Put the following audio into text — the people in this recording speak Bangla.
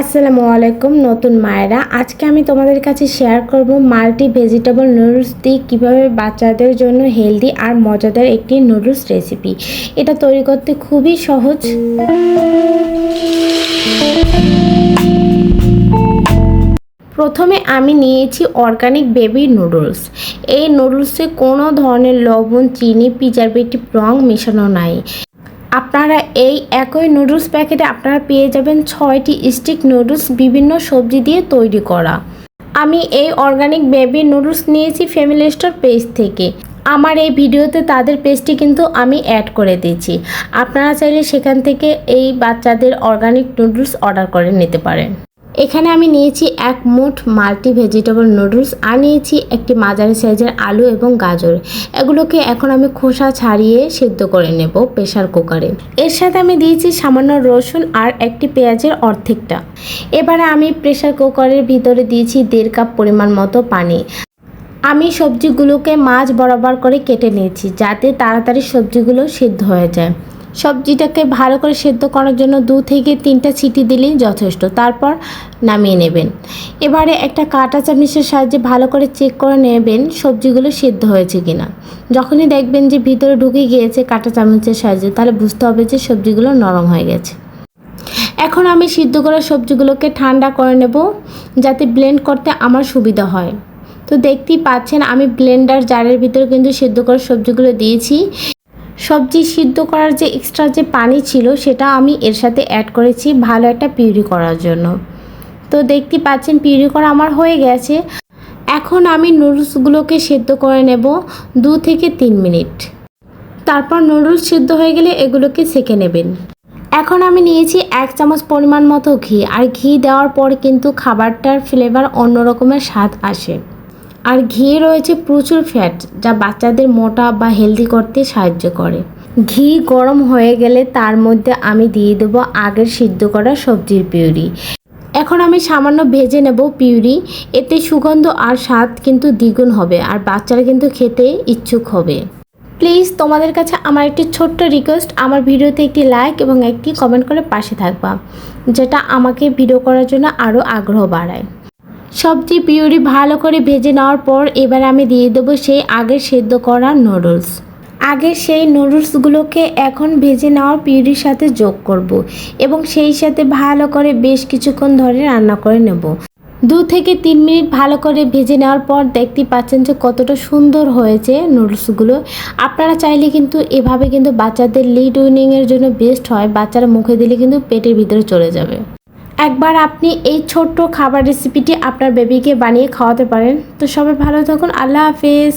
আসসালামু আলাইকুম, নতুন মায়েরা। আজকে আমি তোমাদের কাছে শেয়ার করব মাল্টি ভেজিটেবল নুডলস দিয়ে কীভাবে বাচ্চাদের জন্য হেলদি আর মজাদার একটি নুডলস রেসিপি এটা তৈরি করতে খুবই সহজ। প্রথমে আমি নিয়েছি অর্গানিক বেবি নুডলস এই নুডলসে কোনো ধরনের লবণ, চিনি প্রিজারভেটিভ রং মেশানো নাই। আপনারা এই একই নুডলস প্যাকেটে আপনারা পেয়ে যাবেন ছয়টি স্টিক নুডলস, বিভিন্ন সবজি দিয়ে তৈরি করা। আমি এই অর্গানিক বেবি নুডলস নিয়েছি ফ্যামিলি স্টোর পেজ থেকে। আমার এই ভিডিওতে তাদের পেজটি কিন্তু আমি অ্যাড করে দিয়েছি। আপনারা চাইলে সেখান থেকে এই বাচ্চাদের অর্গানিক নুডলস অর্ডার করে নিতে পারেন। এখানে আমি নিয়েছি এক মুঠ মাল্টি ভেজিটেবল নুডলস আর নিয়েছি একটি মাঝারি সাইজের আলু এবং গাজর। এগুলোকে এখন আমি খোসা ছাড়িয়ে সিদ্ধ করে নেব প্রেশার কুকারে। এর সাথে আমি দিয়েছি সামান্য রসুন আর একটি পেঁয়াজের অর্ধেকটা। এবারে আমি প্রেশার কুকারের ভিতরে দিয়েছি দেড় কাপ পরিমাণ মতো পানি। আমি সবজিগুলোকে মাছ বরাবর করে কেটে নিয়েছি যাতে তাড়াতাড়ি সবজিগুলো সিদ্ধ হয়ে যায়। সবজিটাকে ভালো করে সেদ্ধ করার জন্য দু থেকে তিনটা ছিটি দিলেই যথেষ্ট। তারপর নামিয়ে নেবেন। এবারে একটা কাঁটা চামচের সাহায্যে ভালো করে চেক করে নেবেন সবজিগুলো সেদ্ধ হয়েছে কিনা। যখনই দেখবেন যে ভিতরে ঢুকে গিয়েছে কাঁটা চামচের সাহায্যে, তাহলে বুঝতে হবে যে সবজিগুলো নরম হয়ে গেছে। এখন আমি সিদ্ধ করা সবজিগুলোকে ঠান্ডা করে নেব যাতে ব্লেন্ড করতে আমার সুবিধা হয়। তো দেখতেই পাচ্ছেন, আমি ব্লেন্ডার জারের ভিতরে কিন্তু সিদ্ধ করা সবজিগুলো দিয়েছি। সবজি সিদ্ধ করার যে এক্সট্রা যে পানি ছিল, সেটা আমি এর সাথে অ্যাড করেছি ভালো একটা পিউরি করার জন্য। তো দেখতে পাচ্ছেন, পিউরি করা আমার হয়ে গেছে। এখন আমি নুডলসগুলোকে সেদ্ধ করে নেব দু থেকে তিন মিনিট। তারপর নুডলস সিদ্ধ হয়ে গেলে এগুলোকে সেঁকে নেবেন। এখন আমি নিয়েছি এক চামচ পরিমাণ মতো ঘি, আর ঘি দেওয়ার পর কিন্তু খাবারটার ফ্লেভার অন্য রকমের স্বাদ আসে। আর ঘি রয়েছে প্রচুর ফ্যাট যা বাচ্চাদের মোটা বা হেলদি করতে সাহায্য করে। ঘি গরম হয়ে গেলে তার মধ্যে আমি দিয়ে দেবো আগের সিদ্ধ করা সবজির পিউরি। এখন আমি সামান্য ভেজে নেব পিউরি। এতে সুগন্ধ আর স্বাদ কিন্তু দ্বিগুণ হবে আর বাচ্চারা কিন্তু খেতে ইচ্ছুক হবে। প্লিজ তোমাদের কাছে আমার একটি ছোট্ট রিকোয়েস্ট আমার ভিডিওতে একটি লাইক এবং একটি কমেন্ট করে পাশে থাকবা, যেটা আমাকে ভিডিও করার জন্য আরও আগ্রহ বাড়ায়। সবজি পিউরি ভালো করে ভেজে নেওয়ার পর এবার আমি দিয়ে দেবো সেই আগের সেদ্ধ করা নুডলস আগে সেই নুডলসগুলোকে এখন ভেজে নেওয়ার পিউরির সাথে যোগ করব এবং সেই সাথে ভালো করে বেশ কিছুক্ষণ ধরে রান্না করে নেব। দু থেকে তিন মিনিট ভালো করে ভেজে নেওয়ার পর দেখতে পাচ্ছেন যে কতটা সুন্দর হয়েছে নুডলসগুলো আপনারা চাইলে কিন্তু এভাবে কিন্তু বাচ্চাদের লিড উইনিংয়ের জন্য বেস্ট হয়, বাচ্চারা মুখে দিলে কিন্তু পেটের ভিতরে চলে যাবে। একবার আপনি এই ছোট্ট খাবার রেসিপিটি আপনার বেবিকে বানিয়ে খাওয়াতে পারেন। তো সবাই ভালো থাকুন। আল্লাহ হাফেজ।